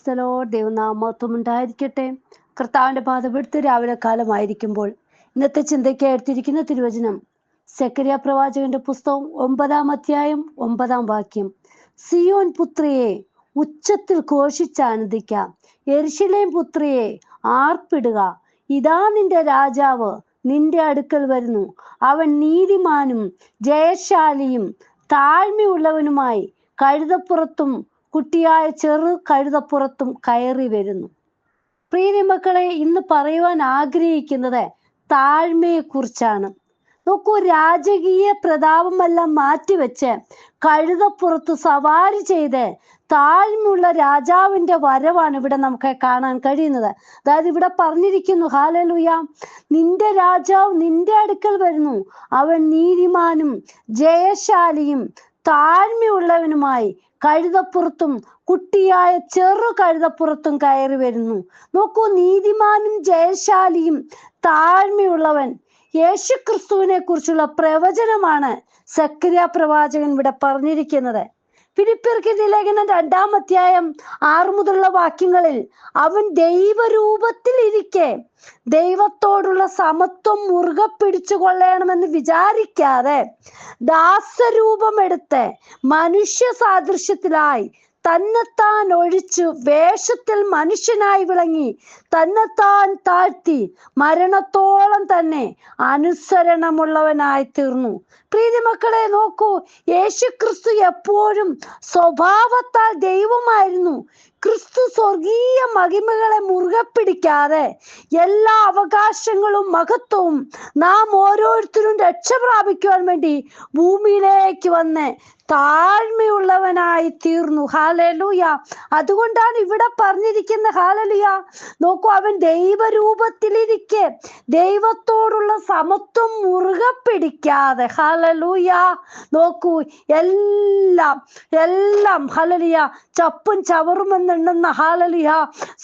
പ്രൈസ്തലോ ദൈവനാമത്വം ഉണ്ടായിരിക്കട്ടെ. കർത്താവിന്റെ പാതപെടുത്ത് രാവിലെ കാലമായിരിക്കുമ്പോൾ ഇന്നത്തെ ചിന്തയ്ക്ക് എടുത്തിരിക്കുന്ന തിരുവചനം സെക്കരിയ പ്രവാചകന്റെ പുസ്തകം ഒമ്പതാം അധ്യായം ഒമ്പതാം വാക്യം. സിയോൻ പുത്രിയെ ഉച്ചത്തിൽ ഘോഷിച്ചാനന്ദിക്കാം എരിശിലേം പുത്രിയെ ആർപ്പിടുക. ഇതാ നിന്റെ രാജാവ് നിന്റെ അടുക്കൽ വരുന്നു. അവൻ നീതിമാനും ജയശാലിയും താഴ്മയുള്ളവനുമായി കഴുതപ്പുറത്തും കുട്ടിയായ ചെറു കഴുതപ്പുറത്തും കയറി വരുന്നു. പ്രീതി മക്കളെ ഇന്ന് പറയുവാൻ ആഗ്രഹിക്കുന്നത് താഴ്മയെ കുറിച്ചാണ് നോക്കൂ രാജകീയ പ്രതാപമെല്ലാം മാറ്റിവെച്ച് കഴുതപ്പുറത്ത് സവാരി ചെയ്ത് താഴ്മയുള്ള രാജാവിന്റെ വരവാണ് ഇവിടെ നമുക്ക് കാണാൻ കഴിയുന്നത്. അതായത് ഇവിടെ പറഞ്ഞിരിക്കുന്നു ഹാലലുയ നിന്റെ രാജാവ് നിന്റെ അടുക്കൽ വരുന്നു. അവൻ നീതിമാനും ജയശാലിയും താഴ്മയുള്ളവനുമായി കഴുതപ്പുറത്തും കുട്ടിയായ ചെറു കഴുതപ്പുറത്തും കയറി വരുന്നു. നോക്കൂ നീതിമാനും ജയശാലിയും താഴ്മയുള്ളവൻ യേശുക്രിസ്തുവിനെ കുറിച്ചുള്ള പ്രവചനമാണ് സക്രിയ പ്രവാചകൻ ഇവിടെ പറഞ്ഞിരിക്കുന്നത്. ഫിലിപ്പിയർക്ക് ലേഖനം രണ്ടാം അധ്യായം ആറ് മുതലുള്ള വാക്യങ്ങളിൽ അവൻ ദൈവരൂപത്തിൽ ഇരിക്കെ ദൈവത്തോടുള്ള സമത്വം മുറുകെ പിടിച്ചു കൊള്ളണമെന്ന് വിചാരിക്കാതെ ദാസരൂപമെടുത്ത് മനുഷ്യ സാദൃശ്യത്തിലായി തന്നെത്താൻ ഒഴിച്ചു വേഷത്തിൽ മനുഷ്യനായി വിളങ്ങി തന്നെത്താൻ താഴ്ത്തി മരണത്തോളം തന്നെ അനുസരണമുള്ളവനായി തീർന്നു പ്രീതി മക്കളെ നോക്കൂ യേശു ക്രിസ്തു എപ്പോഴും സ്വഭാവത്താൽ ദൈവമായിരുന്നു. ക്രിസ്തു സ്വർഗീയ മഹിമകളെ മുറുകെ പിടിക്കാതെ എല്ലാ അവകാശങ്ങളും മഹത്വവും നാം ഓരോരുത്തരും രക്ഷ പ്രാപിക്കുവാൻ വേണ്ടി ഭൂമിയിലേക്ക് വന്ന് താഴ്മയുള്ളവനായി തീർന്നു ഹാലലുയ അതുകൊണ്ടാണ് ഇവിടെ പറഞ്ഞിരിക്കുന്ന ഹാലലുയ നോക്കൂ അവൻ ദൈവരൂപത്തിലിരിക്കെ ദൈവത്തോടുള്ള സമത്വം മുറുകെ പിടിക്കാതെ. ഹാലലൂയ നോക്കൂ എല്ലാം എല്ലാം ഹലലിയ ചപ്പും ചവറുമെന്നുണ്ടെന്ന ഹാലലിഹ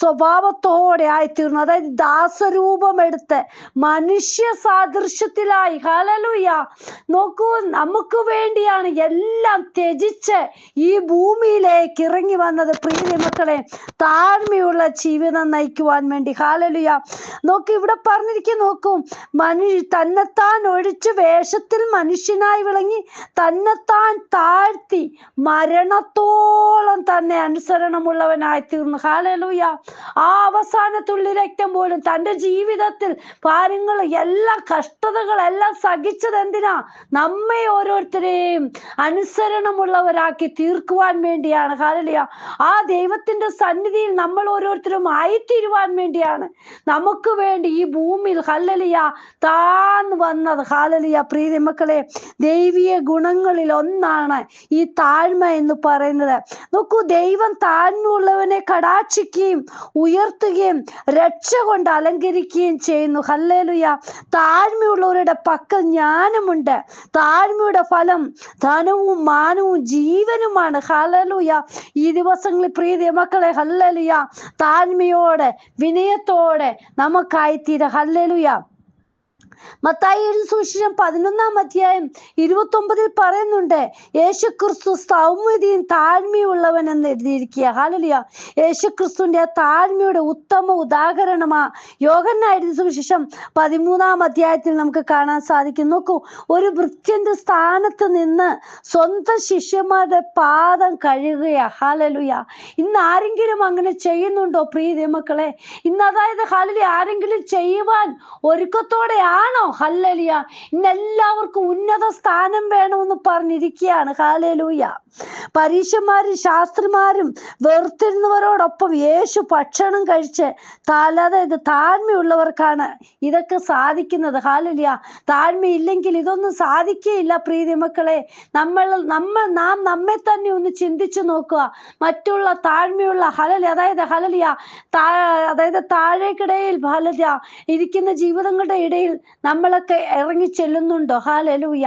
സ്വഭാവത്തോടെ ആയിത്തീർന്നു. അതായത് ദാസരൂപം എടുത്ത് മനുഷ്യ സാദൃശ്യത്തിലായി. ഹാലലുയ നോക്കൂ നമുക്ക് വേണ്ടിയാണ് എല്ലാം ത്യജിച്ച് ഈ ഭൂമിയിലേക്ക് ഇറങ്ങി വന്നത്. പ്രിയ മക്കളെ താഴ്മയുള്ള ജീവിതം നയിക്കുവാൻ വേണ്ടി. ഹാലലുയ നോക്ക് ഇവിടെ പറഞ്ഞിരിക്കും നോക്കൂ മനുഷ്യ തന്നെത്താൻ ഒഴിച്ച് വേഷത്തിൽ മനുഷ്യനായി വിളങ്ങി തന്നെത്താൻ താഴ്ത്തി മരണത്തോളം തന്നെ അനുസരണമുള്ളവനായി തീർന്നു. ഹാലലൂയ ആ അവസാന തുള്ളി രക്തം പോലും തന്റെ ജീവിതത്തിൽ കാര്യങ്ങൾ എല്ലാ കഷ്ടതകളെല്ലാം സഹിച്ചത് എന്തിനാ? നമ്മെ ഓരോരുത്തരെയും അനുസരണമുള്ളവരാക്കി തീർക്കുവാൻ വേണ്ടിയാണ്. ഹാലലിയ ആ ദൈവത്തിന്റെ സന്നിധിയിൽ നമ്മൾ ഓരോരുത്തരും ആയിത്തീരുവാൻ വേണ്ടിയാണ്. നമുക്ക് വേണ്ടി ഈ ഭൂമിയിൽ ഹല്ലലിയ താൻ വന്നത്. ഹാലലിയ പ്രീതി മക്കളെ ദൈവീയ ഗുണങ്ങളിൽ ഒന്നാണ് ഈ താഴ്മ എന്ന് പറയുന്നത്. നോക്കൂ ദൈവം താഴ്മയുള്ളവനെ കടാക്ഷിക്കുകയും ഉയർത്തുകയും രക്ഷ കൊണ്ട് അലങ്കരിക്കുകയും ചെയ്യുന്നു. ഹല്ലേലുയ. താഴ്മയുള്ളവരുടെ പക്കൽ ജ്ഞാനമുണ്ട്. താഴ്മയുടെ ഫലം ധനവും മാനവും ജീവനുമാണ്. ഹലലുയ ഈ ദിവസങ്ങളിൽ പ്രീതി മക്കളെ ഹല്ലലുയ. താഴ്മയോടെ വിനയത്തോടെ നമുക്കായിത്തീര. ഹല്ലലുയ. മത്തായി സുശേഷം പതിനൊന്നാം അധ്യായം ഇരുപത്തി ഒമ്പതിൽ പറയുന്നുണ്ട് യേശുക്രിസ്തു സൗമ്യതയും താഴ്മയുള്ളവൻ എന്ന് എഴുതിയിരിക്കുക ഹാലലിയ യേശുക്രിസ്തുവിന്റെ ആ താഴ്മയുടെ ഉത്തമ ഉദാഹരണമാ യോഗനായിരുന്നു സുവിശേഷം പതിമൂന്നാം അധ്യായത്തിൽ നമുക്ക് കാണാൻ സാധിക്കും. നോക്കൂ ഒരു വൃത്യന്റെ സ്ഥാനത്ത് നിന്ന് സ്വന്തം ശിഷ്യന്മാരുടെ പാദം കഴുകുക ഹാലലുയ ഇന്ന് ആരെങ്കിലും അങ്ങനെ ചെയ്യുന്നുണ്ടോ പ്രീതി മക്കളെ ഇന്ന് അതായത് ഹാലലി ആരെങ്കിലും ചെയ്യുവാൻ ഒരുക്കത്തോടെയാണോ ഹല്ലലിയ. ഇന്ന് എല്ലാവർക്കും ഉന്നത സ്ഥാനം വേണമെന്ന് പറഞ്ഞിരിക്കുകയാണ്. ഹാലലൂയ പരീക്ഷന്മാരും ശാസ്ത്രിമാരും വെറുത്തിരുന്നവരോടൊപ്പം യേശു ഭക്ഷണം കഴിച്ച് അതായത് താഴ്മയുള്ളവർക്കാണ് ഇതൊക്കെ സാധിക്കുന്നത്. ഹാലലിയ താഴ്മയില്ലെങ്കിൽ ഇതൊന്നും സാധിക്കുകയില്ല പ്രീതി മക്കളെ. നമ്മൾ നമ്മൾ നാം നമ്മെ തന്നെ ഒന്ന് ചിന്തിച്ചു നോക്കുക. മറ്റുള്ള താഴ്മയുള്ള ഹലലി അതായത് ഹലലിയ താ അതായത് താഴേക്കിടയിൽ ഹലലിയ ഇരിക്കുന്ന ജീവിതങ്ങളുടെ ഇടയിൽ നമ്മളൊക്കെ ഇറങ്ങി ചെല്ലുന്നുണ്ടോ? ഹാലലൂയ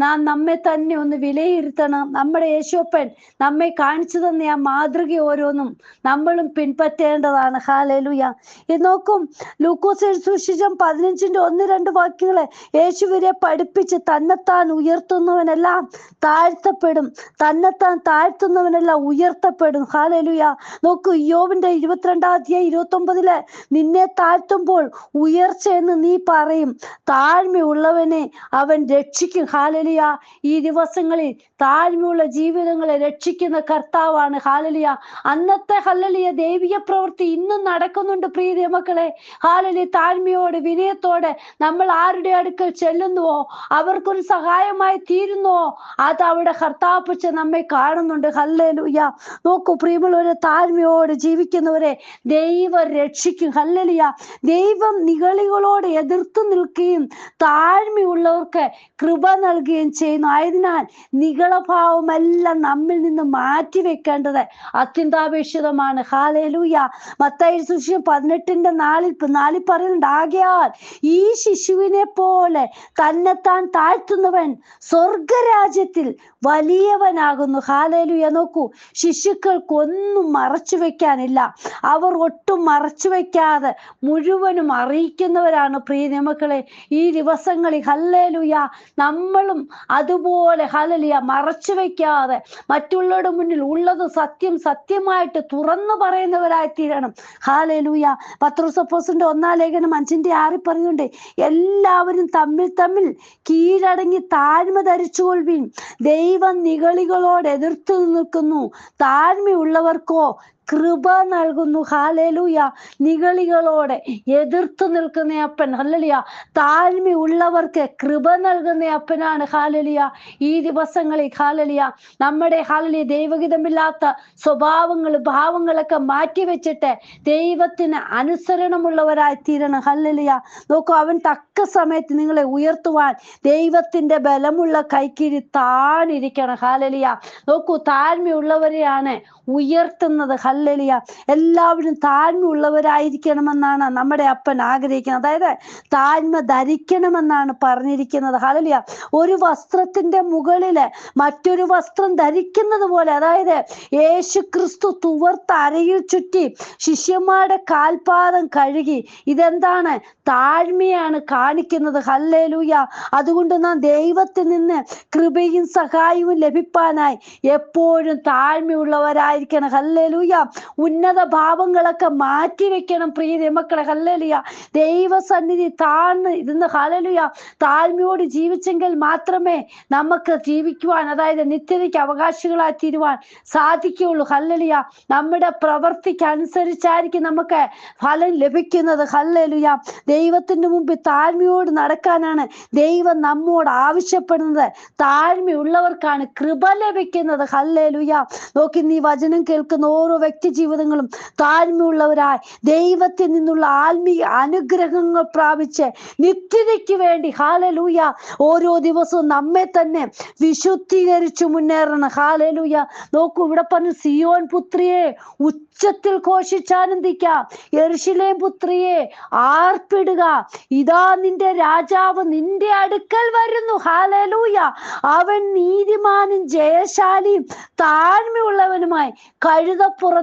നാം നമ്മെ തന്നെ ഒന്ന് വിലയിരുത്തണം. നമ്മുടെ യേശോപ്പൻ നമ്മെ കാണിച്ചു തന്ന ആ മാതൃക ഓരോന്നും നമ്മളും പിൻപറ്റേണ്ടതാണ്. ഹാലലുയ ഇത് നോക്കും ലൂക്കോസ് സുശിഷം പതിനഞ്ചിന്റെ ഒന്ന് രണ്ട് വാക്യങ്ങളെ യേശുവിനെ പഠിപ്പിച്ച് തന്നെത്താൻ ഉയർത്തുന്നവനെല്ലാം താഴ്ത്തപ്പെടും. തന്നെത്താൻ താഴ്ത്തുന്നവനെല്ലാം ഉയർത്തപ്പെടും. ഹാലലുയ നോക്കൂ യോവിന്റെ ഇരുപത്തിരണ്ടാം അധ്യായം ഇരുപത്തി ഒമ്പതിൽ നിന്നെ താഴ്ത്തുമ്പോൾ ഉയർച്ച എന്ന് നീ പറയും. താഴ്മയുള്ളവനെ അവൻ രക്ഷിക്കും. ഹാലലിയ. ഈ ദിവസങ്ങളിൽ താഴ്മയുള്ള ജീവിതങ്ങളെ രക്ഷിക്കുന്ന കർത്താവാണ് ഹാലലിയ. അന്നത്തെ ഹല്ലലിയ ദൈവിക പ്രവൃത്തി ഇന്നും നടക്കുന്നുണ്ട് പ്രീതി മക്കളെ. ഹാലലി താഴ്മയോടെ വിനയത്തോടെ നമ്മൾ ആരുടെ അടുക്കൽ ചെല്ലുന്നുവോ അവർക്കൊരു സഹായമായി തീരുന്നുവോ അത് അവിടെ കർത്താപ്പച്ച നമ്മെ കാണുന്നുണ്ട്. ഹല്ലേലൂയ നോക്കൂ പ്രിയമുള്ളവരെ താഴ്മയോടെ ജീവിക്കുന്നവരെ ദൈവം രക്ഷിക്കും. ഹല്ലലിയ ദൈവം നികളികളോട് എതിർത്ത് നിൽക്കുകയും താഴ്മയുള്ളവർക്ക് കൃപ നൽകുകയും ചെയ്യുന്നു. ആയതിനാൽ നികളഭാവമെല്ലാം നമ്മിൽ നിന്ന് മാറ്റി വെക്കേണ്ടത് അത്യന്താപേക്ഷിതമാണ്. ഹാലേലൂയ മത്തായി സുശിഷം പതിനെട്ടിന്റെ നാലിൽ നാലിൽ പറയുന്നുണ്ട് ആകയാൽ ഈ ശിശുവിനെ പോലെ തന്നെത്താൻ താഴ്ത്തുന്നവൻ സ്വർഗരാജ്യത്തിൽ വലിയവനാകുന്നു. ഹാലേലുയ നോക്കൂ ശിശുക്കൾക്കൊന്നും മറച്ചു വെക്കാനില്ല അവർ ഒട്ടും മറച്ചു വെക്കാതെ മുഴുവനും അറിയിക്കുന്നവരാണ് പ്രിയ മക്കളെ ഈ ദിവസങ്ങളിൽ ഹല്ലേലുയ നമ്മളും അതുപോലെ ഹലലിയ മറച്ചു വെക്കാതെ മറ്റുള്ളവരുടെ മുന്നിൽ ഉള്ളത് സത്യം സത്യമായിട്ട് തുറന്നു പറയുന്നവരായി തീരണം ഹാലേലൂയ പത്രോസപ്പോസിന്റെ ഒന്നാം ലേഖനം അഞ്ചിന്റെ ആറി പറയുന്നുണ്ട് എല്ലാവരും തമ്മിൽ തമ്മിൽ കീഴടങ്ങി താഴ്മ ധരിച്ചുകൊള്ളുവിൻ. ദൈവം നികളികളോട് എതിർത്ത് നിൽക്കുന്നു. താഴ്മയുള്ളവർക്കോ കൃപ നൽകുന്നു. ഹാലേലൂയ നികളികളോടെ എതിർത്തു നിൽക്കുന്ന അപ്പൻ. ഹല്ലലിയ. താഴ്മയുള്ളവർക്ക് കൃപ നൽകുന്ന അപ്പനാണ്. ഹാലലിയ ഈ ദിവസങ്ങളിൽ ഹാലലിയ നമ്മുടെ ഹാലലിയ ദൈവഹിതമില്ലാത്ത സ്വഭാവങ്ങൾ ഭാവങ്ങളൊക്കെ മാറ്റിവെച്ചിട്ട് ദൈവത്തിന് അനുസരണമുള്ളവരായി തീരണം. ഹല്ലലിയ. നോക്കൂ അവൻ തക്ക സമയത്ത് നിങ്ങളെ ഉയർത്തുവാൻ ദൈവത്തിന്റെ ബലമുള്ള കൈക്കിരി താണിരിക്കണം. ഹാലലിയ നോക്കൂ താഴ്മയുള്ളവരെയാണ് ഉയർത്തുന്നത്. ഹല്ലലിയ എല്ലാവരും താഴ്മയുള്ളവരായിരിക്കണമെന്നാണ് നമ്മുടെ അപ്പൻ ആഗ്രഹിക്കുന്നത്. അതായത് താഴ്മ ധരിക്കണമെന്നാണ് പറഞ്ഞിരിക്കുന്നത്. ഹലലിയ ഒരു വസ്ത്രത്തിന്റെ മുകളിൽ മറ്റൊരു വസ്ത്രം ധരിക്കുന്നത് പോലെ അതായത് യേശു ക്രിസ്തു തുവർത്ത് അരയിൽ ചുറ്റി ശിഷ്യന്മാരുടെ കാൽപാദം കഴുകി ഇതെന്താണ്? താഴ്മയാണ് കാണിക്കുന്നത്. ഹല്ലേലൂയ. അതുകൊണ്ട് നാം ദൈവത്തിൽ നിന്ന് കൃപയും സഹായവും ലഭിപ്പാനായി എപ്പോഴും താഴ്മയുള്ളവരായിരിക്കണം. ഹല്ലേലൂയ. ഉന്നത ഭാവങ്ങളൊക്കെ മാറ്റി വെക്കണം പ്രിയ മക്കളെ. ഹല്ലേലൂയ. ദൈവസന്നിധി താഴ്ന്ന് ഇരുന്ന് ഹല്ലേലൂയ. താഴ്മയോട് ജീവിച്ചെങ്കിൽ മാത്രമേ നമുക്ക് ജീവിക്കുവാൻ അതായത് നിത്യതയ്ക്ക് അവകാശികളായി തീരുവാൻ സാധിക്കുകയുള്ളൂ. ഹല്ലലിയ. നമ്മുടെ പ്രവർത്തിക്ക് അനുസരിച്ചായിരിക്കും നമുക്ക് ഫലം ലഭിക്കുന്നത്. ഹല്ലേലൂയ. ദൈവത്തിന്റെ മുമ്പിൽ താഴ്മയോട് നടക്കാനാണ് ദൈവം നമ്മോട് ആവശ്യപ്പെടുന്നത്. താഴ്മയുള്ളവർക്കാണ് കൃപ ലഭിക്കുന്നത്. ഹല്ലേലൂയ. നോക്കി നീ വചനം കേൾക്കുന്ന ഓരോ വ്യക്തി ജീവിതങ്ങളും താഴ്മയുള്ളവരായി ദൈവത്തിൽ നിന്നുള്ള ആത്മീയ അനുഗ്രഹങ്ങൾ പ്രാപിച്ച് നിത്യതയ്ക്ക് വേണ്ടി ഹാലലൂയ ഓരോ ദിവസവും നമ്മെ തന്നെ വിശുദ്ധീകരിച്ചു മുന്നേറണം. ഹാലലൂയ. നോക്കൂ ഇവിടെ പറഞ്ഞു സിയോൻ പുത്രിയെ ഉച്ചത്തിൽ ഘോഷിച്ചാനന്ദിക്കാം. എർഷിലേം പുത്രിയെ ആർപ്പിടുക. ഇതാ നിന്റെ രാജാവ് നിന്റെ അടുക്കൽ വരുന്നു. ഹാലലൂയ. അവൻ നീതിമാനും ജയശാലിയും താഴ്മയുള്ളവനുമായി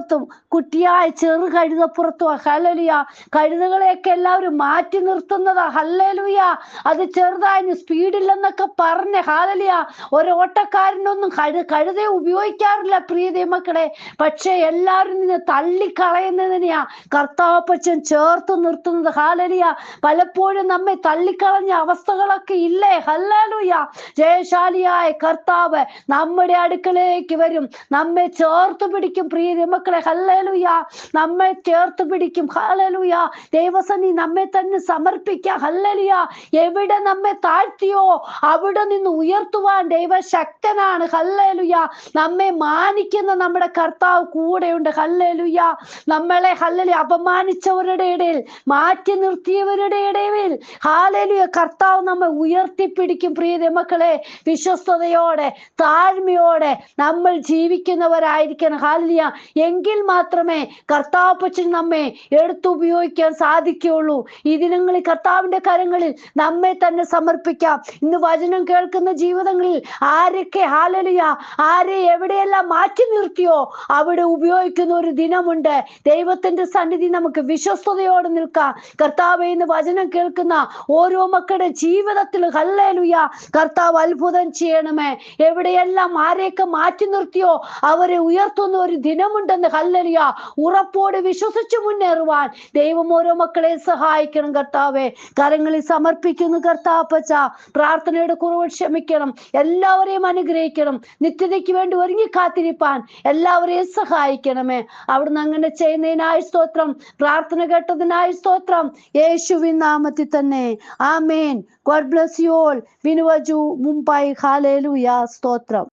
കഴുതപ്പുറത്തും കുട്ടിയായ ചെറു കഴുതപ്പുറത്തും ഹലലുയ കഴുതകളെയൊക്കെ എല്ലാവരും മാറ്റി നിർത്തുന്നതാ. ഹല്ലലുയ. അത് ചെറുതായി സ്പീഡില്ലെന്നൊക്കെ പറഞ്ഞ്. ഹാലലിയ ഒരോട്ടക്കാരനൊന്നും കഴു കഴുതയെ ഉപയോഗിക്കാറില്ല പ്രീതി മക്കളെ. പക്ഷെ എല്ലാവരും നിന്ന് തള്ളിക്കളയുന്നതിനെയാ കർത്താവപ്പച്ചൻ ചേർത്ത് നിർത്തുന്നത്. ഹാലലിയ പലപ്പോഴും നമ്മെ തള്ളിക്കളഞ്ഞ അവസ്ഥകളൊക്കെ ഇല്ലേ? ഹല്ലാലുയ. ജയശാലിയായ കർത്താവ് നമ്മുടെ അടുക്കളയിലേക്ക് വരും. നമ്മെ ചേർത്ത് പിടിക്കും പ്രിയ മക്കളെ. ഹല്ലേലുയ. നമ്മെ ചേർത്ത് പിടിക്കും. ഹല്ലേലൂയ. ദൈവസന്നി നമ്മെ തന്നെ സമർപ്പിക്കുക ഹല്ലലിയ. എവിടെ നമ്മെ താഴ്ത്തിയോ അവിടെ നിന്ന് ഉയർത്തുവാൻ ദൈവശക്തനാണ്. ഹല്ലേലൂയ. നമ്മെ മാനിക്കുന്ന നമ്മുടെ കർത്താവ് കൂടെയുണ്ട്. ഹല്ലേലൂയ. നമ്മളെ ഹല്ലലി അപമാനിച്ചവരുടെ ഇടയിൽ മാറ്റി നിർത്തിയവരുടെ ഇടയിൽ ഹാലലുയ കർത്താവ് നമ്മെ ഉയർത്തിപ്പിടിക്കും. പ്രിയ മക്കളെ വിശ്വസ്തയോടെ താഴ്മയോടെ നമ്മൾ ജീവിക്കുന്നവരായിരിക്കണം. ഹാലിയ എങ്കിൽ മാത്രമേ കർത്താപ്പച്ചൻ നമ്മെ എടുത്തുപയോഗിക്കാൻ സാധിക്കുകയുള്ളൂ. ഈ ദിനങ്ങളിൽ കർത്താവിന്റെ കരങ്ങളിൽ നമ്മെ തന്നെ സമർപ്പിക്കാം. ഇന്ന് വചനം കേൾക്കുന്ന ജീവിതങ്ങളിൽ ആരൊക്കെ ഹാലലിയ ആരെ എവിടെയെല്ലാം മാറ്റി നിർത്തിയോ അവിടെ ഉപയോഗിക്കുന്ന ഒരു ദിനമുണ്ട്. ദൈവത്തിന്റെ സന്നിധി നമുക്ക് വിശ്വസ്തയോടെ നിൽക്കാം. കർത്താവ് ഇന്ന് വചനം കേൾക്കുന്ന ഓരോ മക്കളുടെ ജീവിതത്തിൽ ഹല്ലേലുയ കർത്താവ് അത്ഭുതം ചെയ്യണമേ. എവിടെയെല്ലാം ആരെയൊക്കെ മാറ്റി നിർത്തിയോ അവരെ ഉയർത്തുന്ന ഒരു ദിനമുണ്ടെന്ന് ഹല്ലലിയ. ഉറപ്പോട് വിശ്വസിച്ചു മുന്നേറുവാൻ ദൈവം ഓരോ മക്കളെ സഹായിക്കണം കർത്താവെ. കരങ്ങളിൽ സമർപ്പിക്കുന്നു കർത്താപ്പച്ച. പ്രാർത്ഥനയുടെ കുറവ് ക്ഷമിക്കണം. എല്ലാവരെയും അനുഗ്രഹിക്കണം. നിത്യതയ്ക്ക് വേണ്ടി ഒരുങ്ങി കാത്തിരിപ്പാൻ എല്ലാവരെയും സഹായിക്കണമേ. അവിടുന്ന് അങ്ങനെ ചെയ്യുന്നതിനായി സ്തോത്രം. പ്രാർത്ഥന കേട്ടതിനായി സ്തോത്രം. യേശുവിൻ നാമത്തിൽ തന്നെ. ആമേൻ. God bless you all. വിനുവജു Mumbai. ഹാലേലുയ സ്തോത്രം.